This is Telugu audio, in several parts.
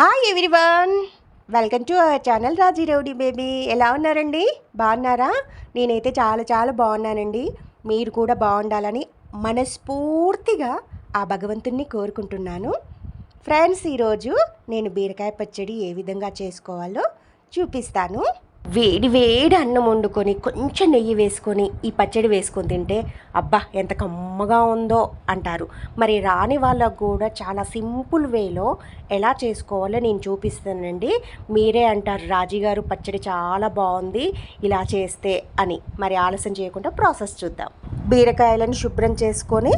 Hi everyone welcome to our channel Raji rowdy baby ఎలా ఉన్నారండి బాగున్నారా నేనైతే చాలా చాలా బాగున్నానండి మీరు కూడా బాగుండాలని మనస్ఫూర్తిగా ఆ భగవంతుణ్ణి కోరుకుంటున్నాను. ఫ్రెండ్స్ ఈరోజు నేను బీరకాయ పచ్చడి ఏ విధంగా చేసుకోవాలో చూపిస్తాను. వేడి వేడి అన్నం వండుకొని కొంచెం నెయ్యి వేసుకొని ఈ పచ్చడి వేసుకొని తింటే అబ్బా ఎంత కమ్మగా ఉందో అంటారు. మరి రాని వాళ్ళకు కూడా చాలా సింపుల్ వేలో ఎలా చేసుకోవాలో నేను చూపిస్తానండి. మీరే అంటారు రాజీ గారు పచ్చడి చాలా బాగుంది ఇలా చేస్తే అని. మరి ఆలస్యం చేయకుండా ప్రాసెస్ చూద్దాం. బీరకాయలను శుభ్రం చేసుకొని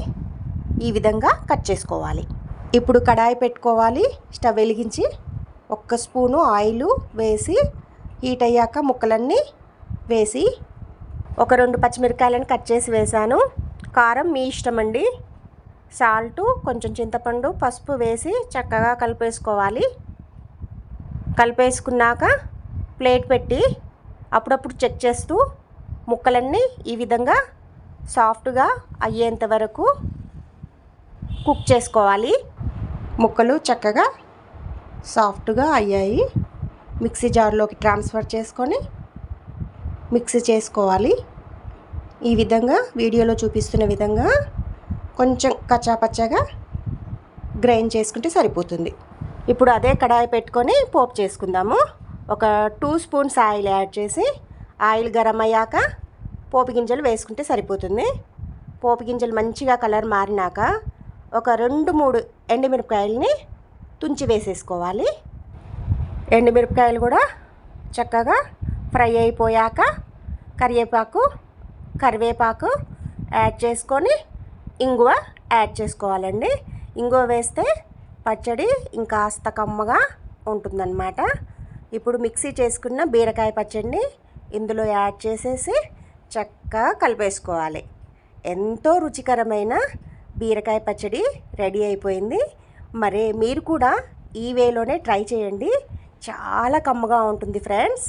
ఈ విధంగా కట్ చేసుకోవాలి. ఇప్పుడు కడాయి పెట్టుకోవాలి. స్టవ్ వెలిగించి ఒక్క స్పూను ఆయిల్ వేసి హీట్ అయ్యాక ముక్కలన్నీ వేసి ఒక రెండు పచ్చిమిరకాయలను కట్ చేసి వేసాను కారం మీ ఇష్టం అండి సాల్ట్ కొంచెం చింతపండు పసుపు వేసి చక్కగా కలిపేసుకోవాలి. కలిపేసుకున్నాక ప్లేట్ పెట్టి అప్పుడప్పుడు చెక్ చేస్తూ ముక్కలన్నీ ఈ విధంగా సాఫ్ట్గా అయ్యేంత వరకు కుక్ చేసుకోవాలి. ముక్కలు చక్కగా సాఫ్ట్గా అయ్యాయి. మిక్సీ జార్లోకి ట్రాన్స్ఫర్ చేసుకొని మిక్సీ చేసుకోవాలి. ఈ విధంగా వీడియోలో చూపిస్తున్న విధంగా కొంచెం కచ్చాపచ్చగా గ్రైండ్ చేసుకుంటే సరిపోతుంది. ఇప్పుడు అదే కడాయి పెట్టుకొని పోపు చేసుకుందాము. ఒక టూ స్పూన్స్ ఆయిల్ యాడ్ చేసి ఆయిల్ గరం అయ్యాక పోపు గింజలు వేసుకుంటే సరిపోతుంది. పోపు గింజలు మంచిగా కలర్ మారినాక ఒక రెండు మూడు ఎండుమిరపకాయలని తుంచి వేసేసుకోవాలి. ఎండుమిరపకాయలు కూడా చక్కగా ఫ్రై అయిపోయాక కరివేపాకు కరివేపాకు యాడ్ చేసుకొని ఇంగువ యాడ్ చేసుకోవాలండి. ఇంగువ వేస్తే పచ్చడి ఇంకాస్త కమ్మగా ఉంటుందన్నమాట. ఇప్పుడు మిక్సీ చేసుకున్న బీరకాయ పచ్చడిని ఇందులో యాడ్ చేసేసి చక్కగా కలిపేసుకోవాలి. ఎంతో రుచికరమైన బీరకాయ పచ్చడి రెడీ అయిపోయింది. మరి మీరు కూడా ఈ వేలోనే ట్రై చేయండి. చాలా కమ్మగా ఉంటుంది ఫ్రెండ్స్